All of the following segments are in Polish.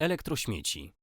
Elektrośmieci.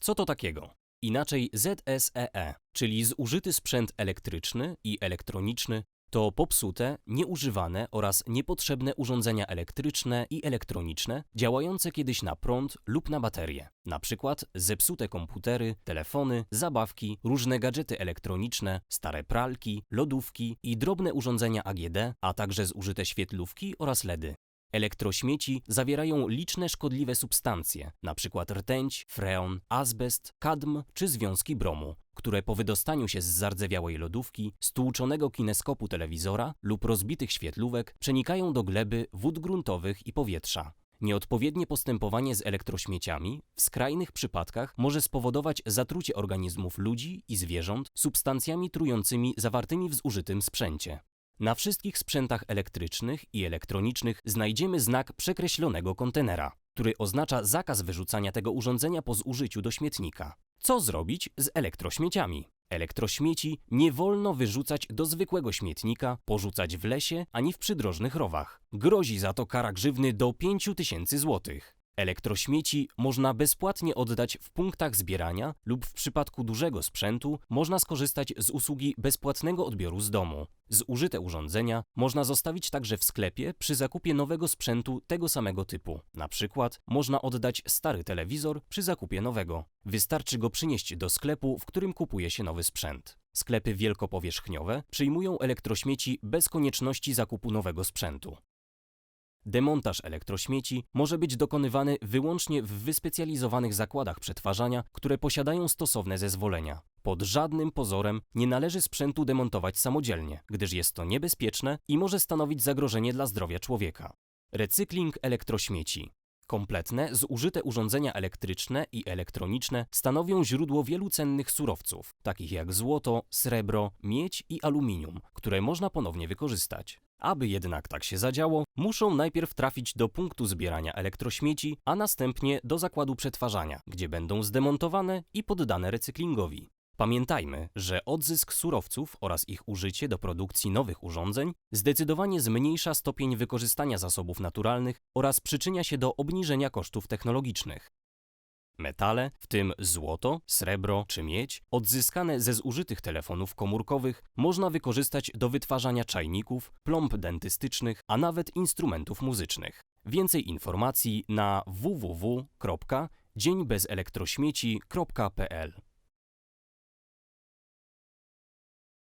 Co to takiego? Inaczej ZSEE, czyli zużyty sprzęt elektryczny i elektroniczny, to popsute, nieużywane oraz niepotrzebne urządzenia elektryczne i elektroniczne działające kiedyś na prąd lub na baterie. Na przykład zepsute komputery, telefony, zabawki, różne gadżety elektroniczne, stare pralki, lodówki i drobne urządzenia AGD, a także zużyte świetlówki oraz LEDy. Elektrośmieci zawierają liczne szkodliwe substancje, np. rtęć, freon, azbest, kadm czy związki bromu, które po wydostaniu się z zardzewiałej lodówki, stłuczonego kineskopu telewizora lub rozbitych świetlówek przenikają do gleby, wód gruntowych i powietrza. Nieodpowiednie postępowanie z elektrośmieciami w skrajnych przypadkach może spowodować zatrucie organizmów ludzi i zwierząt substancjami trującymi zawartymi w zużytym sprzęcie. Na wszystkich sprzętach elektrycznych i elektronicznych znajdziemy znak przekreślonego kontenera, który oznacza zakaz wyrzucania tego urządzenia po zużyciu do śmietnika. Co zrobić z elektrośmieciami? Elektrośmieci nie wolno wyrzucać do zwykłego śmietnika, porzucać w lesie ani w przydrożnych rowach. Grozi za to kara grzywny do 5000 złotych. Elektrośmieci można bezpłatnie oddać w punktach zbierania lub w przypadku dużego sprzętu można skorzystać z usługi bezpłatnego odbioru z domu. Zużyte urządzenia można zostawić także w sklepie przy zakupie nowego sprzętu tego samego typu. Na przykład można oddać stary telewizor przy zakupie nowego. Wystarczy go przynieść do sklepu, w którym kupuje się nowy sprzęt. Sklepy wielkopowierzchniowe przyjmują elektrośmieci bez konieczności zakupu nowego sprzętu. Demontaż elektrośmieci może być dokonywany wyłącznie w wyspecjalizowanych zakładach przetwarzania, które posiadają stosowne zezwolenia. Pod żadnym pozorem nie należy sprzętu demontować samodzielnie, gdyż jest to niebezpieczne i może stanowić zagrożenie dla zdrowia człowieka. Recykling elektrośmieci. Kompletne, zużyte urządzenia elektryczne i elektroniczne stanowią źródło wielu cennych surowców, takich jak złoto, srebro, miedź i aluminium, które można ponownie wykorzystać. Aby jednak tak się zadziało, muszą najpierw trafić do punktu zbierania elektrośmieci, a następnie do zakładu przetwarzania, gdzie będą zdemontowane i poddane recyklingowi. Pamiętajmy, że odzysk surowców oraz ich użycie do produkcji nowych urządzeń zdecydowanie zmniejsza stopień wykorzystania zasobów naturalnych oraz przyczynia się do obniżenia kosztów technologicznych. Metale, w tym złoto, srebro czy miedź, odzyskane ze zużytych telefonów komórkowych, można wykorzystać do wytwarzania czajników, plomb dentystycznych, a nawet instrumentów muzycznych. Więcej informacji na www.dzieńbezelektrośmieci.pl